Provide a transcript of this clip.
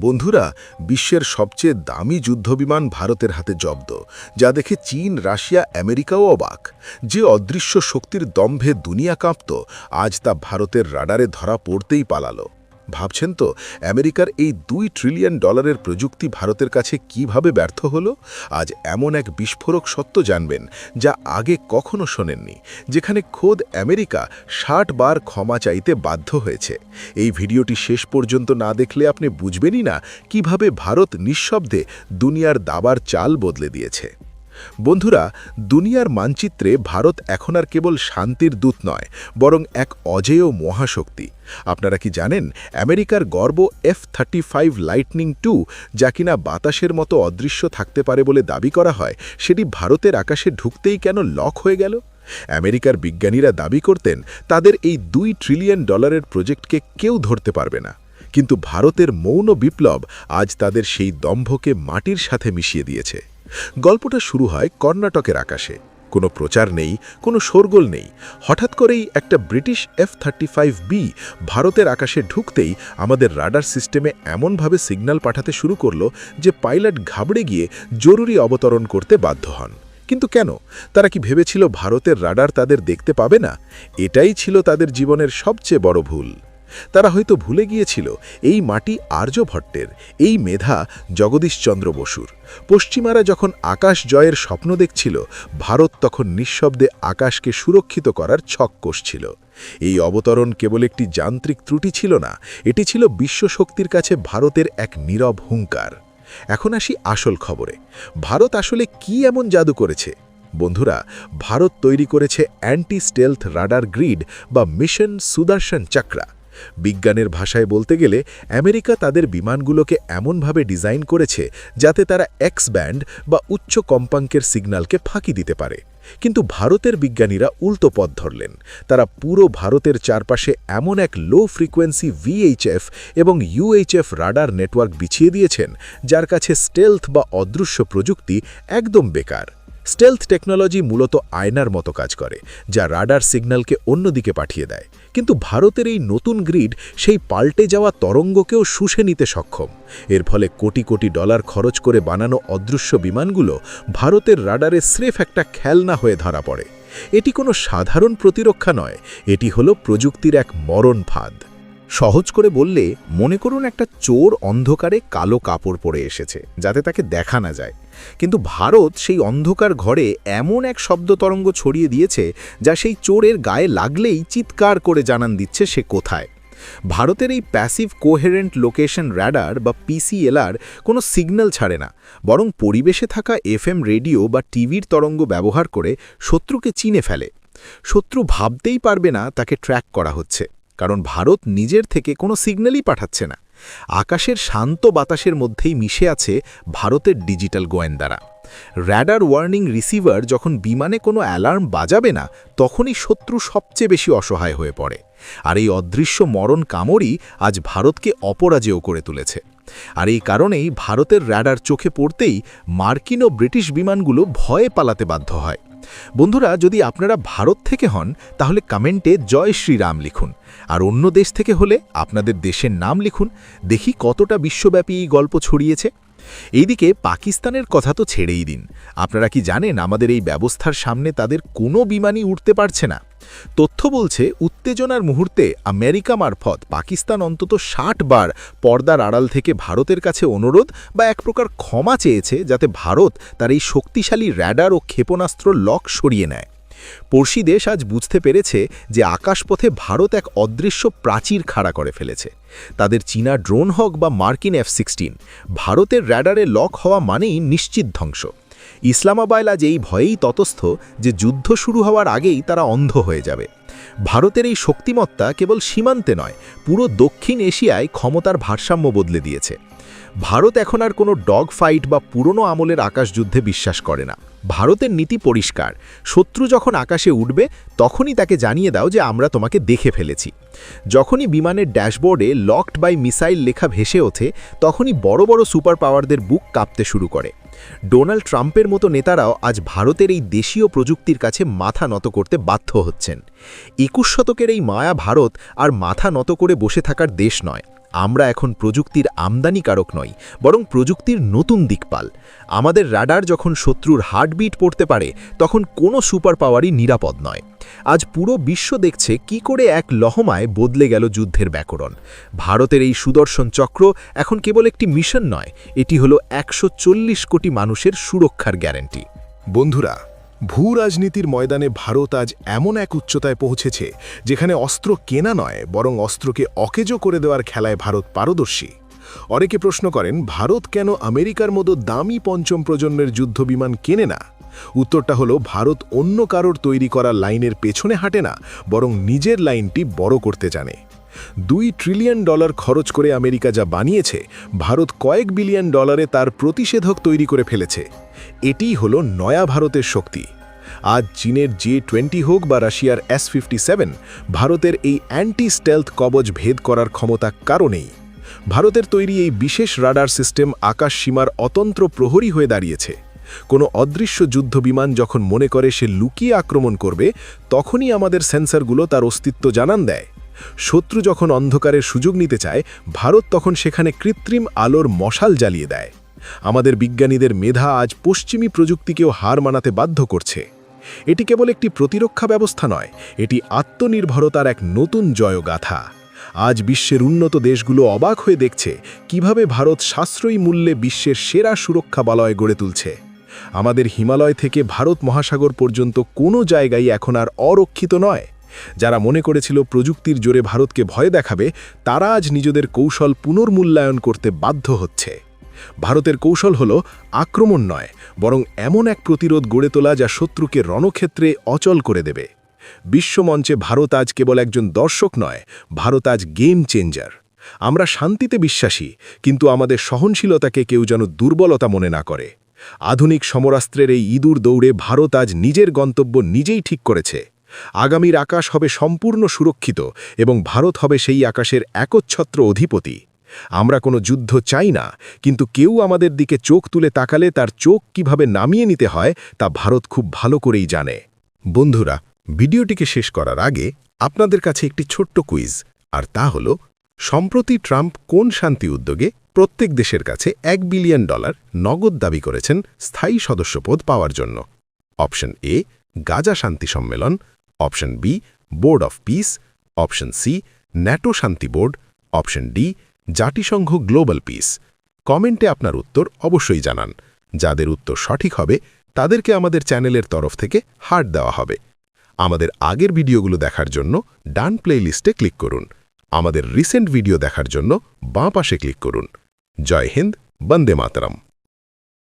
বন্ধুরা, বিশ্বের সবচেয়ে দামি যুদ্ধবিমান ভারতের হাতে জব্দ, যা দেখে চীন, রাশিয়া, আমেরিকাও অবাক। যে অদৃশ্য শক্তির দম্ভে দুনিয়া কাঁপত, আজ তা ভারতের রাডারে ধরা পড়তেই পালালো। ভাবছেন তো, আমেরিকার এই দুই ট্রিলিয়ন ডলারের প্রযুক্তি ভারতের কাছে কীভাবে ব্যর্থ হলো? আজ এমন এক বিস্ফোরক সত্য জানবেন, যা আগে কখনো শোনেননি, যেখানে খোদ আমেরিকা ষাট বার ক্ষমা চাইতে বাধ্য হয়েছে। এই ভিডিওটি শেষ পর্যন্ত না দেখলে আপনি বুঝবেনই না কীভাবে ভারত নিঃশব্দে দুনিয়ার দাবার চাল বদলে দিয়েছে। বন্ধুরা, দুনিয়ার মানচিত্রে ভারত এখন আর কেবল শান্তির দূত নয়, বরং এক অজেয় মহাশক্তি। আপনারা কি জানেন, আমেরিকার গর্ব F thirty five lightning two যা কিনা বাতাসের মতো অদৃশ্য থাকতে পারে বলে দাবি করা হয়, সেটি ভারতের আকাশে ঢুকতেই কেন লক হয়ে গেল? আমেরিকার বিজ্ঞানীরা দাবি করতেন, তাদের এই দুই ট্রিলিয়ন ডলারের প্রজেক্টকে কেউ ধরতে পারবে না। কিন্তু ভারতের মৌন বিপ্লব আজ তাদের সেই দম্ভকে মাটির সাথে মিশিয়ে দিয়েছে। গল্পটা শুরু হয় কর্ণাটকের আকাশে। কোনো প্রচার নেই, কোনো শোরগোল নেই। হঠাৎ করেই একটা British F thirty five B ভারতের আকাশে ঢুকতেই আমাদের রাডার সিস্টেমে এমনভাবে সিগন্যাল পাঠাতে শুরু করল যে পাইলট ঘাবড়ে গিয়ে জরুরি অবতরণ করতে বাধ্য হন। কিন্তু কেন? তারা কি ভেবেছিল ভারতের রাডার তাদের দেখতে পাবে না? এটাই ছিল তাদের জীবনের সবচেয়ে বড় ভুল। তারা হয়তো ভুলে গিয়েছিল এই মাটি আর্যভট্টের এই মেধা জগদীশচন্দ্র বসুর। পশ্চিমারা যখন আকাশ জয়ের স্বপ্ন দেখছিল, ভারত তখন নিঃশব্দে আকাশকে সুরক্ষিত করার ছক কষছিল। এই অবতরণ কেবল একটি যান্ত্রিক ত্রুটি ছিল না, এটি ছিল বিশ্বশক্তির কাছে ভারতের এক নীরব হুঙ্কার। এখন আসি আসল খবরে। ভারত আসলে কি এমন জাদু করেছে? বন্ধুরা, ভারত তৈরি করেছে অ্যান্টি স্টেলথ রাডার গ্রিড বা মিশন সুদর্শন চক্রা। বিজ্ঞানের ভাষায় বলতে গেলে আমেরিকা তাদের বিমানগুলোকে এমনভাবে ডিজাইন করেছে যাতে তারা এক্স ব্যান্ড বা উচ্চ কম্পাঙ্কের সিগন্যালকে ফাঁকি দিতে পারে। কিন্তু ভারতের বিজ্ঞানীরা উল্টো পথ ধরলেন। তারা পুরো ভারতের চারপাশে এমন এক লো ফ্রিকোয়েন্সি ভিএইচএফ এবং ইউএইচএফ রাডার নেটওয়ার্ক বিছিয়ে দিয়েছেন, যার কাছে স্টেলথ বা অদৃশ্য প্রযুক্তি একদম বেকার। স্টেলথ টেকনোলজি মূলত আয়নার মতো কাজ করে, যা রাডার সিগন্যালকে অন্যদিকে পাঠিয়ে দেয়। কিন্তু ভারতের এই নতুন গ্রিড সেই পাল্টে যাওয়া তরঙ্গকেও শুষে নিতে সক্ষম। এর ফলে কোটি কোটি ডলার খরচ করে বানানো অদৃশ্য বিমানগুলো ভারতের রাডারে স্রেফ একটা খেলনা হয়ে ধরা পড়ে। এটি কোনো সাধারণ প্রতিরক্ষা নয়, এটি হলো প্রযুক্তির এক মরণ ফাঁদ। সহজ করে বললে, মনে করুন একটা চোর অন্ধকারে কালো কাপড় পরে এসেছে, যাতে তাকে দেখা না যায়। কিন্তু ভারত সেই অন্ধকার ঘরে এমন এক শব্দ তরঙ্গ ছড়িয়ে দিয়েছে, যা সেই চোরের গায়ে লাগলেই চিৎকার করে জানান দিচ্ছে সে কোথায়। ভারতের এই প্যাসিভ কোহেরেন্ট লোকেশন র্যাডার বা পিসিএলআর কোনো সিগন্যাল ছাড়ে না, বরং পরিবেশে থাকা এফএম রেডিও বা টিভির তরঙ্গ ব্যবহার করে শত্রুকে চিনে ফেলে। শত্রু ভাবতেই পারবে না তাকে ট্র্যাক করা হচ্ছে। কারণ ভারত নিজের থেকে কোনো সিগন্যালই পাঠাচ্ছে না। আকাশের শান্ত বাতাসের মধ্যেই মিশে আছে ভারতের ডিজিটাল গোয়েন্দারা। র্যাডার ওয়ার্নিং রিসিভার যখন বিমানে কোনো অ্যালার্ম বাজাবে না, তখনই শত্রু সবচেয়ে বেশি অসহায় হয়ে পড়ে। আর এই অদৃশ্য মরণ কামড়ই আজ ভারতকে অপরাজেয় করে তুলেছে। আর এই কারণেই ভারতের র্যাডার চোখে পড়তেই মার্কিন ও ব্রিটিশ বিমানগুলো ভয়ে পালাতে বাধ্য হয়। বন্ধুরা, যদি আপনারা ভারত থেকে হন, তাহলে কমেন্টে জয় শ্রীরাম লিখুন। আর অন্য দেশ থেকে হলে আপনাদের দেশের নাম লিখুন। দেখি কতটা বিশ্বব্যাপী গল্প ছড়িয়েছে। এইদিকে পাকিস্তানের কথা তো ছেড়েই দিন। আপনারা কি জানেন আমাদের এই ব্যবস্থার সামনে তাদের কোনো বিমানই উঠতে পারছে না? তথ্য বলছে, উত্তেজনার মুহূর্তে আমেরিকা মারফত পাকিস্তান অন্তত ষাট বার পর্দার আড়াল থেকে ভারতের কাছে অনুরোধ বা এক প্রকার ক্ষমা চেয়েছে, যাতে ভারত তার এই শক্তিশালী র্যাডার ও ক্ষেপণাস্ত্র লক সরিয়ে নেয়। পড়শি দেশ আজ বুঝতে পেরেছে যে আকাশপথে ভারত এক অদৃশ্য প্রাচীর খাড়া করে ফেলেছে। তাদের চীনা ড্রোন হক বা মার্কিন এফ সিক্সটিন, ভারতের র্যাডারে লক হওয়া মানেই নিশ্চিত ধ্বংস। ইসলামাবাদ আজ এই ভয়েই ততস্থ যে যুদ্ধ শুরু হওয়ার আগেই তারা অন্ধ হয়ে যাবে। ভারতের এই শক্তিমত্তা কেবল সীমান্তে নয়, পুরো দক্ষিণ এশিয়ায় ক্ষমতার ভারসাম্য বদলে দিয়েছে। ভারত এখন আর কোনো ডগ ফাইট বা পুরনো আমলের আকাশযুদ্ধে বিশ্বাস করে না। ভারতের নীতি পরিষ্কার। শত্রু যখন আকাশে উঠবে, তখনই তাকে জানিয়ে দাও যে আমরা তোমাকে দেখে ফেলেছি। যখনই বিমানের ড্যাশবোর্ডে লকড বাই মিসাইল লেখা ভেসে ওঠে, তখনই বড় বড় সুপার পাওয়ারদের বুক কাঁপতে শুরু করে। ডোনাল্ড ট্রাম্পের মতো নেতারাও আজ ভারতের এই দেশীয় প্রযুক্তির কাছে মাথা নত করতে বাধ্য হচ্ছেন। একুশ শতকের এই মায়া ভারত আর মাথা নত করে বসে থাকার দেশ নয়। আমরা এখন প্রযুক্তির আমদানিকারক নই, বরং প্রযুক্তির নতুন দিকপাল। আমাদের রাডার যখন শত্রুর হার্টবিট পড়তে পারে, তখন কোনো সুপার পাওয়ারই নিরাপদ নয়। আজ পুরো বিশ্ব দেখছে কি করে এক লহমায় বদলে গেল যুদ্ধের ব্যাকরণ। ভারতের এই সুদর্শন চক্র এখন কেবল একটি মিশন নয়, এটি হলো একশো চল্লিশ কোটি মানুষের সুরক্ষার গ্যারান্টি। বন্ধুরা ভূ রাজনীতির ময়দানে ভারত আজ এমন এক উচ্চতায় পৌঁছেছে, যেখানে অস্ত্র কেনা নয়, বরং অস্ত্রকে অকেজো করে দেওয়ার খেলায় ভারত পারদর্শী। অনেকে প্রশ্ন করেন, ভারত কেন আমেরিকার মতো দামি পঞ্চম প্রজন্মের যুদ্ধবিমান কেনে না? উত্তরটা হলো, ভারত অন্য কারোর তৈরি করা লাইনের পেছনে হাঁটে না, বরং নিজের লাইনটি বড় করতে জানে। দুই ট্রিলিয়ন ডলার খরচ করে আমেরিকা যা বানিয়েছে, ভারত কয়েক বিলিয়ন ডলারে তার প্রতিষেধক তৈরি করে ফেলেছে। এটিই হলো নয়া ভারতের শক্তি। আজ চীনের জে টোয়েন্টি হোক বা রাশিয়ার এস ফিফটি সেভেন ভারতের এই অ্যান্টি স্টেলথ কবচ ভেদ করার ক্ষমতা কারণেই ভারতের তৈরি এই বিশেষ রাডার সিস্টেম আকাশ সীমার অতন্ত্র প্রহরী হয়ে দাঁড়িয়েছে। কোনো অদৃশ্য যুদ্ধবিমান যখন মনে করে সে লুকিয়ে আক্রমণ করবে, তখনই আমাদের সেন্সারগুলো তার অস্তিত্ব জানান দেয়। শত্রু যখন অন্ধকারের সুযোগ নিতে চায়, ভারত তখন সেখানে কৃত্রিম আলোর মশাল জ্বালিয়ে দেয়। আমাদের বিজ্ঞানীদের মেধা আজ পশ্চিমী প্রযুক্তিকেও হার মানাতে বাধ্য করছে। এটি কেবল একটি প্রতিরক্ষা ব্যবস্থা নয়, এটি আত্মনির্ভরতার এক নতুন জয়গাথা। আজ বিশ্বের উন্নত দেশগুলো অবাক হয়ে দেখছে কীভাবে ভারত সাশ্রয়ী মূল্যে বিশ্বের সেরা সুরক্ষা বলয় গড়ে তুলছে। আমাদের হিমালয় থেকে ভারত মহাসাগর পর্যন্ত কোনো জায়গায় এখন আর অরক্ষিত নয়। যারা মনে করেছিল প্রযুক্তির জোরে ভারতকে ভয় দেখাবে, তারা আজ নিজেদের কৌশল পুনর্মূল্যায়ন করতে বাধ্য হচ্ছে। ভারতের কৌশল হল আক্রমণ নয়, বরং এমন এক প্রতিরোধ গড়ে তোলা যা শত্রুকে রণক্ষেত্রে অচল করে দেবে। বিশ্বমঞ্চে ভারত আজ কেবল একজন দর্শক নয়, ভারত আজ গেম চেঞ্জার আমরা শান্তিতে বিশ্বাসী, কিন্তু আমাদের সহনশীলতাকে কেউ যেন দুর্বলতা মনে না করে। আধুনিক সমরাস্ত্রের এই ইঁদুর দৌড়ে ভারত আজ নিজের গন্তব্য নিজেই ঠিক করেছে। আগামীর আকাশ হবে সম্পূর্ণ সুরক্ষিত এবং ভারত হবে সেই আকাশের একচ্ছত্র অধিপতি। আমরা কোনো যুদ্ধ চাই না, কিন্তু কেউ আমাদের দিকে চোখ তুলে তাকালে তার চোখ কীভাবে নামিয়ে নিতে হয় তা ভারত খুব ভালো করেই জানে। বন্ধুরা, ভিডিওটিকে শেষ করার আগে আপনাদের কাছে একটি ছোট্ট কুইজ, আর তা হল, সম্প্রতি ট্রাম্প কোন শান্তি উদ্যোগে প্রত্যেক দেশের কাছে এক বিলিয়ন ডলার নগদ দাবি করেছেন স্থায়ী সদস্যপদ পাওয়ার জন্য? অপশন এ, গাজা শান্তি সম্মেলন option B, board of peace, option C, NATO শান্তি বোর্ড, অপশন ডি, জাতিসংঘ গ্লোবাল পিস। কমেন্টে আপনার উত্তর অবশ্যই জানান। যাদের উত্তর সঠিক হবে, তাদেরকে আমাদের চ্যানেলের তরফ থেকে হার্ট দেওয়া হবে। আমাদের আগের ভিডিওগুলো দেখার জন্য ডান প্লেলিস্টে ক্লিক করুন। আমাদের রিসেন্ট ভিডিও দেখার জন্য বাঁ পাশে ক্লিক করুন। জয় হিন্দ, বন্দে মাতরম।